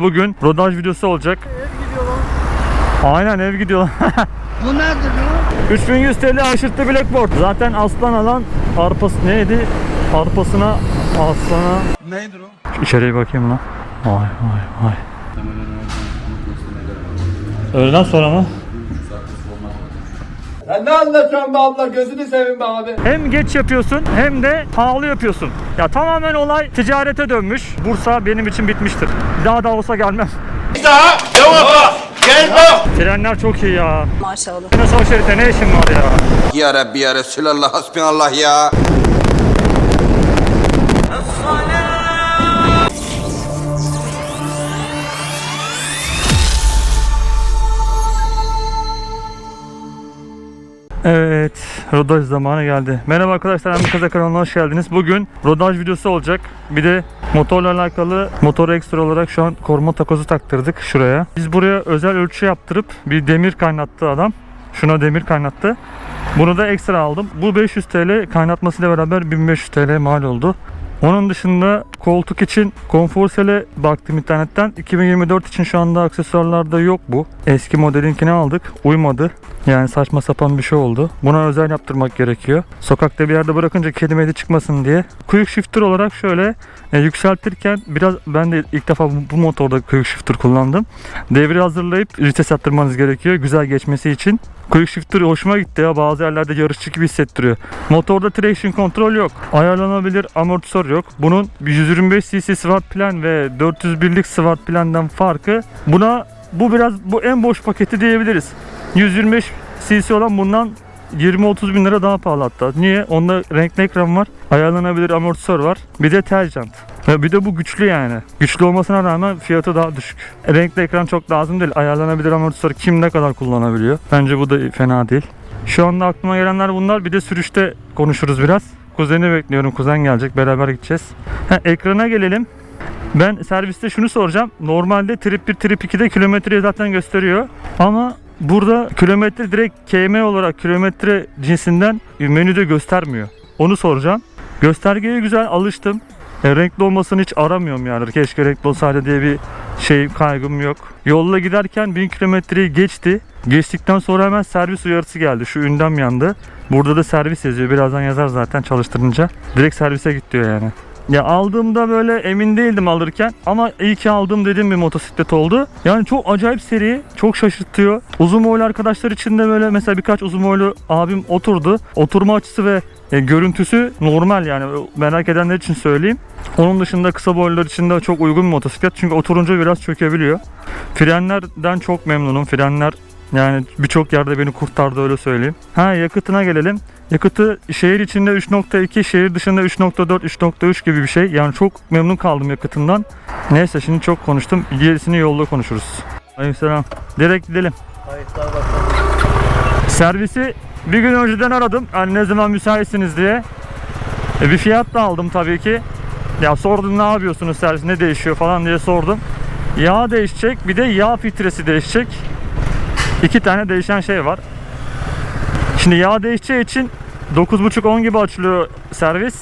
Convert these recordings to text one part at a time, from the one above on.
Bugün rodaj videosu olacak. Ev gidiyor lan. Aynen ev gidiyor. Bu nedir lan? 3100 TL aşırttı blackboard. Zaten aslan alan arpası neydi? Arpasına aslana. Neydir o? Şu İçeriye bakayım lan. Vay vay vay. Öğleden sonra mı? Ya ne anlatıyorsun be abla gözünü seveyim be abi. Hem geç yapıyorsun hem de pahalı yapıyorsun. Ya tamamen olay ticarete dönmüş. Bursa benim için bitmiştir. Daha da olsa gelmem. daha devam Gelme. Trenler çok iyi ya. Maşallah. Ne savaş şerite ne işin var ya? Ya Rabbi ya Resulallah hasbinallah ya. Evet, rodaj zamanı geldi. Merhaba arkadaşlar, Emre Kaza kanalına hoş geldiniz. Bugün rodaj videosu olacak. Bir de motorla alakalı motor ekstra olarak şu an koruma takozu taktırdık şuraya. Biz buraya özel ölçü yaptırıp bir demir kaynattı adam. Şuna demir kaynattı. Bunu da ekstra aldım. Bu 500 TL kaynatmasıyla beraber 1500 TL mal oldu. Onun dışında koltuk için Conforsel'e baktım internetten. 2024 için şu anda aksesuarlarda yok bu. Eski modelinkini aldık. Uymadı. Yani saçma sapan bir şey oldu. Buna özel yaptırmak gerekiyor. Sokakta bir yerde bırakınca kedi medi çıkmasın diye. Quick shifter olarak şöyle e, yükseltirken biraz ben de ilk defa bu, bu motorda quick shifter kullandım. Devri hazırlayıp vites attırmanız gerekiyor güzel geçmesi için. Quick shifter hoşuma gitti ya bazı yerlerde yarışçı gibi hissettiriyor. Motorda traction control yok. Ayarlanabilir amortisör yok. Bunun 125 cc swap plan ve 401'lik swap plandan farkı buna bu biraz bu en boş paketi diyebiliriz. 125 cc olan bundan 20-30 bin lira daha pahalı hatta. Niye? Onda renkli ekran var. Ayarlanabilir amortisör var. Bir de tel jant. Ve bir de bu güçlü yani. Güçlü olmasına rağmen fiyatı daha düşük. Renkli ekran çok lazım değil. Ayarlanabilir amortisör kim ne kadar kullanabiliyor. Bence bu da fena değil. Şu anda aklıma gelenler bunlar. Bir de sürüşte konuşuruz biraz. Kuzeni bekliyorum. Kuzen gelecek. Beraber gideceğiz. Ha, ekrana gelelim. Ben serviste şunu soracağım. Normalde trip 1 trip 2'de kilometreyi zaten gösteriyor. Ama burada kilometre direkt KM olarak kilometre cinsinden menüde göstermiyor. Onu soracağım. Göstergeye güzel alıştım. E, renkli olmasını hiç aramıyorum yani. Keşke renkli olsaydı diye bir şey kaygım yok. Yolla giderken 1000 kilometreyi geçti. Geçtikten sonra hemen servis uyarısı geldi. Şu ünlem yandı. Burada da servis yazıyor. Birazdan yazar zaten çalıştırınca. Direkt servise git diyor yani. Ya aldığımda böyle emin değildim alırken ama iyi ki aldım dediğim bir motosiklet oldu. Yani çok acayip seri, çok şaşırtıyor. Uzun boylu arkadaşlar için de böyle mesela birkaç uzun boylu abim oturdu. Oturma açısı ve e, görüntüsü normal yani merak edenler için söyleyeyim. Onun dışında kısa boylular için de çok uygun bir motosiklet çünkü oturunca biraz çökebiliyor. Frenlerden çok memnunum. Frenler yani birçok yerde beni kurtardı öyle söyleyeyim. Ha yakıtına gelelim. Yakıtı şehir içinde 3.2, şehir dışında 3.4, 3.3 gibi bir şey. Yani çok memnun kaldım yakıtından. Neyse şimdi çok konuştum. Gerisini yolda konuşuruz. Aleykümselam. Direkt gidelim. Bakalım. Servisi bir gün önceden aradım. Hani ne zaman müsaitsiniz diye. E, bir fiyat da aldım tabii ki. Ya sordum ne yapıyorsunuz servis ne değişiyor falan diye sordum. Yağ değişecek bir de yağ filtresi değişecek. İki tane değişen şey var. Şimdi yağ değişeceği için 9.30-10 gibi açılıyor servis.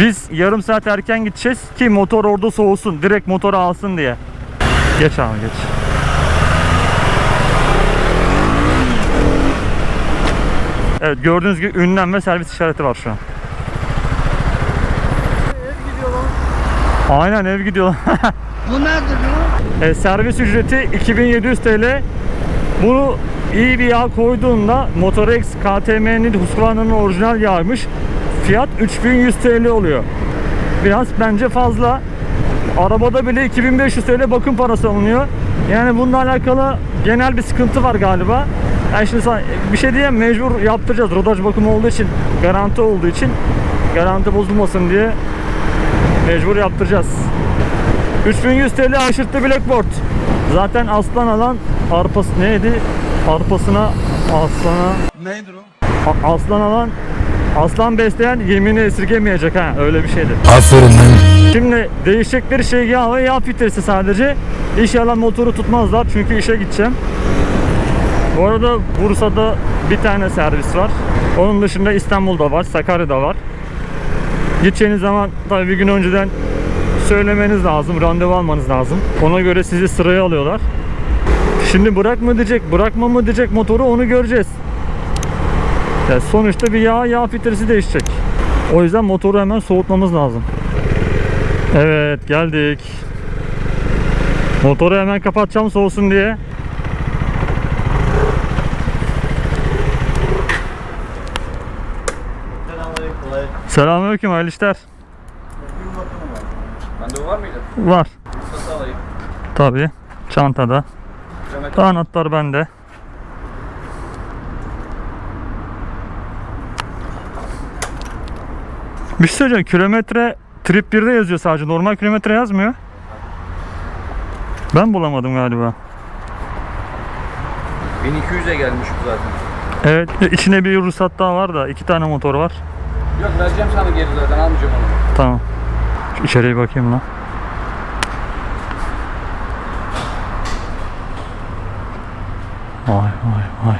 Biz yarım saat erken gideceğiz ki motor orada soğusun. Direkt motoru alsın diye. Geç abi geç. Evet gördüğünüz gibi ünlem ve servis işareti var şu an. Ev gidiyor lan. Aynen ev gidiyor. Bu nedir lan? E, servis ücreti 2700 TL. Bunu iyi bir yağ koyduğunda Motorex KTM'nin Husqvarna'nın orijinal yağıymış. Fiyat 3100 TL oluyor. Biraz bence fazla. Arabada bile 2500 TL bakım parası alınıyor. Yani bununla alakalı genel bir sıkıntı var galiba. Yani şimdi sana bir şey diyeyim mecbur yaptıracağız. Rodaj bakımı olduğu için, garanti olduğu için garanti bozulmasın diye mecbur yaptıracağız. 3100 TL aşırttı blackboard. Zaten aslan alan arpası neydi? Arpasına aslana Neydir o? a- aslan alan aslan besleyen yemini esirgemeyecek ha öyle bir şeydi. Aferin lan. Şimdi değişecekleri şey yağ ve yağ filtresi sadece. İnşallah motoru tutmazlar çünkü işe gideceğim. Bu arada Bursa'da bir tane servis var. Onun dışında İstanbul'da var, Sakarya'da var. Gideceğiniz zaman tabii bir gün önceden söylemeniz lazım, randevu almanız lazım. Ona göre sizi sıraya alıyorlar. Şimdi bırak mı diyecek, bırakma mı diyecek motoru onu göreceğiz. Ya sonuçta bir yağ, yağ filtresi değişecek. O yüzden motoru hemen soğutmamız lazım. Evet geldik. Motoru hemen kapatacağım soğusun diye. Selamünaleyküm. Kolay. Selamünaleyküm hayırlı işler. Randevu var mıydı? Var. Nasıl alayım? Tabii. Çantada. Kilometre Anahtar bende. Bir şey söyleyeceğim. Kilometre trip 1'de yazıyor sadece. Normal kilometre yazmıyor. Ben bulamadım galiba. 1200'e gelmiş bu zaten. Evet. içine bir ruhsat daha var da. iki tane motor var. Yok vereceğim sana geri zaten almayacağım onu. Tamam. Şu içeriye bakayım lan. Vay vay vay.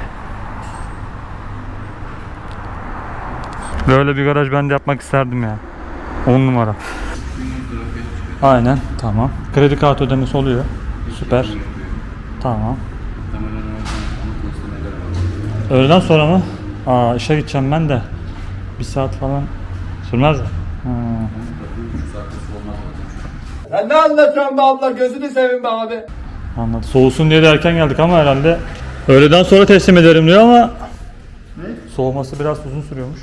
Böyle bir garaj ben de yapmak isterdim ya. 10 numara. Aynen tamam. Kredi kartı ödemesi oluyor. Süper. Tamam. Öğleden sonra mı? Aa işe gideceğim ben de. Bir saat falan sürmez mi? Ha. Sen ne anlatıyorsun be abla gözünü seveyim be abi. Anladım. Soğusun diye de erken geldik ama herhalde öğleden sonra teslim ederim diyor ama soğuması biraz uzun sürüyormuş.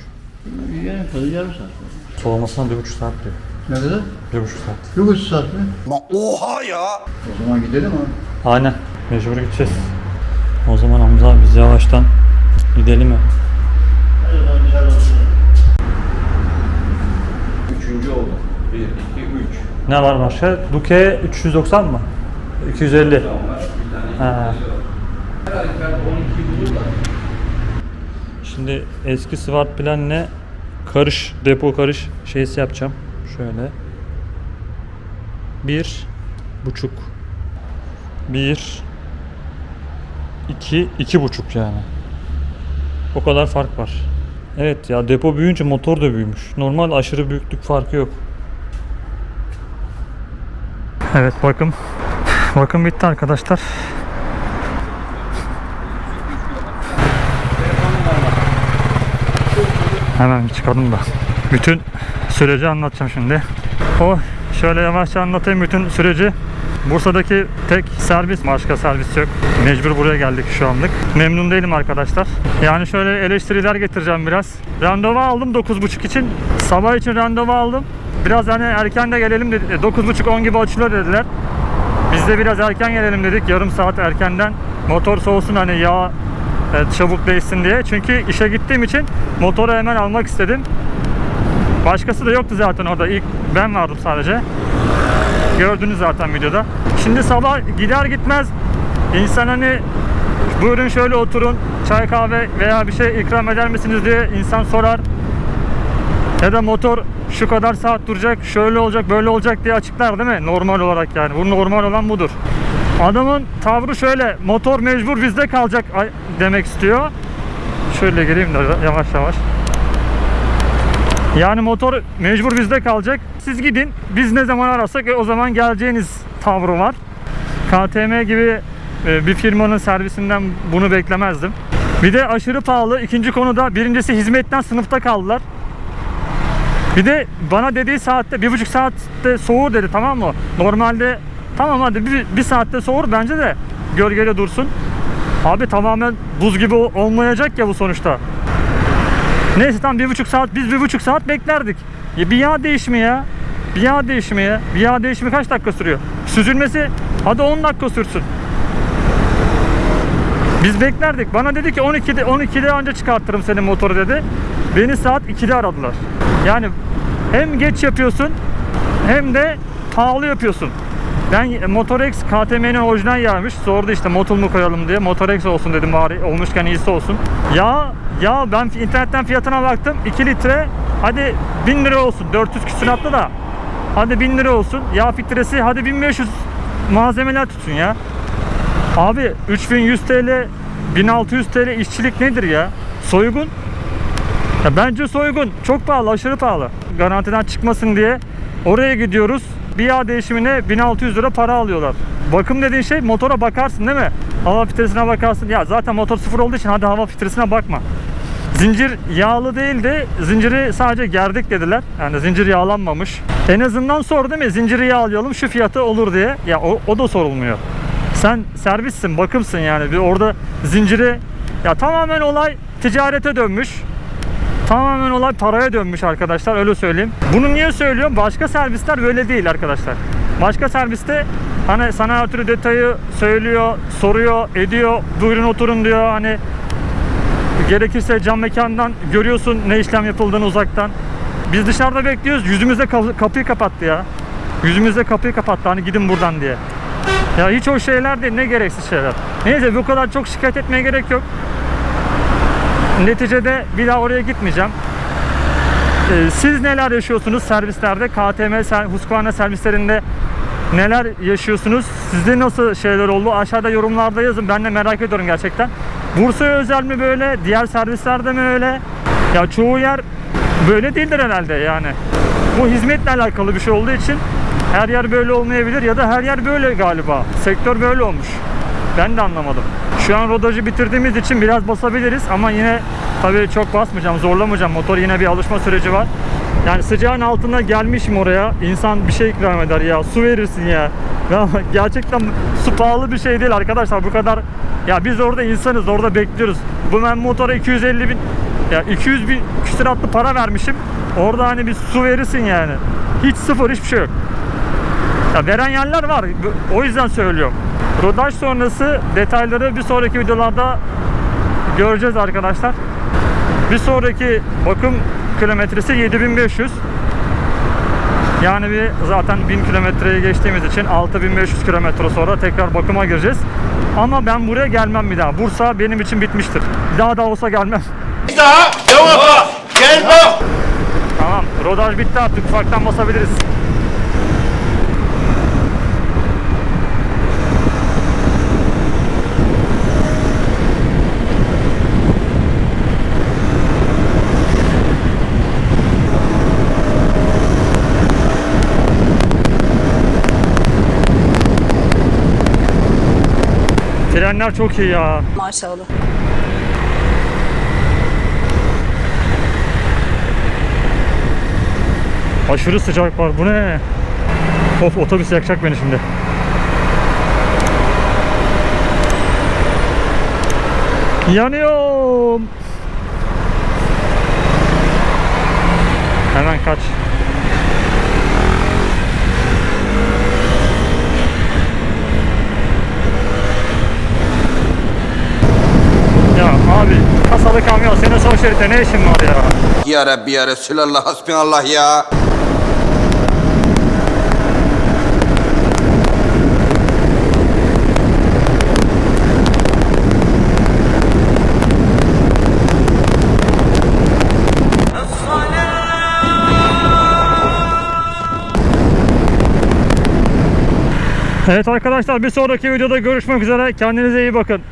Yani fazla yarım saat. Soğumasına bir buçuk saat diyor. Ne kadar? Bir buçuk saat. Bir buçuk saat mi? Oha ya. O zaman gidelim abi. Aynen. Mecbur gideceğiz. O zaman Hamza biz yavaştan gidelim mi? Üçüncü oldu. 1, 2, 3. Ne var başka? Duke 390 mı? 250. Ha. Şimdi eski Smart Plan'le karış, depo karış şeysi yapacağım. Şöyle. Bir buçuk. Bir iki, iki buçuk yani. O kadar fark var. Evet ya depo büyüyünce motor da büyümüş. Normal aşırı büyüklük farkı yok. Evet bakım. Bakım bitti arkadaşlar. Hemen çıkalım da. Bütün süreci anlatacağım şimdi. O şöyle yavaşça anlatayım bütün süreci. Bursa'daki tek servis, başka servis yok. Mecbur buraya geldik şu anlık. Memnun değilim arkadaşlar. Yani şöyle eleştiriler getireceğim biraz. Randevu aldım 9.30 için. Sabah için randevu aldım. Biraz hani erken de gelelim dedi. 9.30-10 gibi açılıyor dediler. Biz de biraz erken gelelim dedik. Yarım saat erkenden. Motor soğusun hani yağ e, çabuk değişsin diye. Çünkü işe gittiğim için motoru hemen almak istedim. Başkası da yoktu zaten orada. İlk ben vardım sadece. Gördünüz zaten videoda. Şimdi sabah gider gitmez insan hani buyurun şöyle oturun çay kahve veya bir şey ikram eder misiniz diye insan sorar. Ya da motor şu kadar saat duracak, şöyle olacak, böyle olacak diye açıklar değil mi? Normal olarak yani. Bu normal olan budur. Adamın tavrı şöyle, motor mecbur bizde kalacak demek istiyor. Şöyle geleyim de yavaş yavaş. Yani motor mecbur bizde kalacak. Siz gidin, biz ne zaman ararsak e, o zaman geleceğiniz tavrı var. KTM gibi e, bir firmanın servisinden bunu beklemezdim. Bir de aşırı pahalı. İkinci konuda birincisi hizmetten sınıfta kaldılar. Bir de bana dediği saatte bir buçuk saatte soğur dedi tamam mı? Normalde tamam hadi bir, bir saatte soğur bence de gölgede dursun. Abi tamamen buz gibi ol- olmayacak ya bu sonuçta. Neyse tam bir buçuk saat biz bir buçuk saat beklerdik. Ya bir yağ değişimi ya. Bir yağ değişimi ya. Bir yağ değişimi kaç dakika sürüyor? Süzülmesi hadi 10 dakika sürsün. Biz beklerdik. Bana dedi ki 12'de 12'de anca çıkartırım senin motoru dedi. Beni saat 2'de aradılar. Yani hem geç yapıyorsun hem de pahalı yapıyorsun. Ben Motorex KTM'nin orijinal yağmış. Sordu işte motul mu koyalım diye. Motorex olsun dedim bari. Olmuşken iyisi olsun. Ya ya ben internetten fiyatına baktım. 2 litre hadi 1000 lira olsun. 400 küsuratlı da. Hadi 1000 lira olsun. Yağ filtresi hadi 1500 malzemeler tutsun ya. Abi 3100 TL 1600 TL işçilik nedir ya? Soygun. Ya bence soygun. Çok pahalı, aşırı pahalı. Garantiden çıkmasın diye oraya gidiyoruz. Bir yağ değişimine 1600 lira para alıyorlar. Bakım dediğin şey motora bakarsın değil mi? Hava filtresine bakarsın. Ya zaten motor sıfır olduğu için hadi hava filtresine bakma. Zincir yağlı değildi. Zinciri sadece gerdik dediler. Yani zincir yağlanmamış. En azından sor değil mi? Zinciri yağlayalım şu fiyatı olur diye. Ya o, o da sorulmuyor. Sen servissin, bakımsın yani. Bir orada zinciri ya tamamen olay ticarete dönmüş. Tamamen olay paraya dönmüş arkadaşlar öyle söyleyeyim. Bunu niye söylüyorum? Başka servisler böyle değil arkadaşlar. Başka serviste hani sana her türlü detayı söylüyor, soruyor, ediyor. Buyurun oturun diyor. Hani gerekirse cam mekandan görüyorsun ne işlem yapıldığını uzaktan. Biz dışarıda bekliyoruz. Yüzümüze ka- kapıyı kapattı ya. Yüzümüze kapıyı kapattı hani gidin buradan diye. Ya hiç o şeyler değil ne gereksiz şeyler. Neyse bu kadar çok şikayet etmeye gerek yok. Neticede bir daha oraya gitmeyeceğim. Ee, siz neler yaşıyorsunuz servislerde? KTM, Husqvarna servislerinde neler yaşıyorsunuz? Sizde nasıl şeyler oldu? Aşağıda yorumlarda yazın. Ben de merak ediyorum gerçekten. Bursa'ya özel mi böyle? Diğer servislerde mi öyle? Ya çoğu yer böyle değildir herhalde yani. Bu hizmetle alakalı bir şey olduğu için her yer böyle olmayabilir ya da her yer böyle galiba. Sektör böyle olmuş. Ben de anlamadım. Şu an rodajı bitirdiğimiz için biraz basabiliriz ama yine tabii çok basmayacağım, zorlamayacağım. Motor yine bir alışma süreci var. Yani sıcağın altına gelmişim oraya. İnsan bir şey ikram eder ya. Su verirsin ya. Gerçekten su pahalı bir şey değil arkadaşlar. Bu kadar ya biz orada insanız. Orada bekliyoruz. Bu ben motora 250 bin ya 200 bin küsuratlı para vermişim. Orada hani bir su verirsin yani. Hiç sıfır hiçbir şey yok. Ya veren yerler var. O yüzden söylüyorum. Rodaj sonrası detayları bir sonraki videolarda göreceğiz arkadaşlar. Bir sonraki bakım kilometresi 7500. Yani bir zaten 1000 kilometreyi geçtiğimiz için 6500 kilometre sonra tekrar bakıma gireceğiz. Ama ben buraya gelmem bir daha. Bursa benim için bitmiştir. Bir daha da olsa gelmem. Bir daha devam et. Gelme. Tamam. Rodaj bitti artık. Ufaktan basabiliriz. Frenler çok iyi ya. Maşallah. Aşırı sıcak var. Bu ne? Of otobüs yakacak beni şimdi. Yanıyorum. Hemen kaç. Ya abi kasalı kamyon senin sol şeritte ne işin var ya? Ya Rabbi ya Resulallah hasbinallah ya. Evet arkadaşlar bir sonraki videoda görüşmek üzere. Kendinize iyi bakın.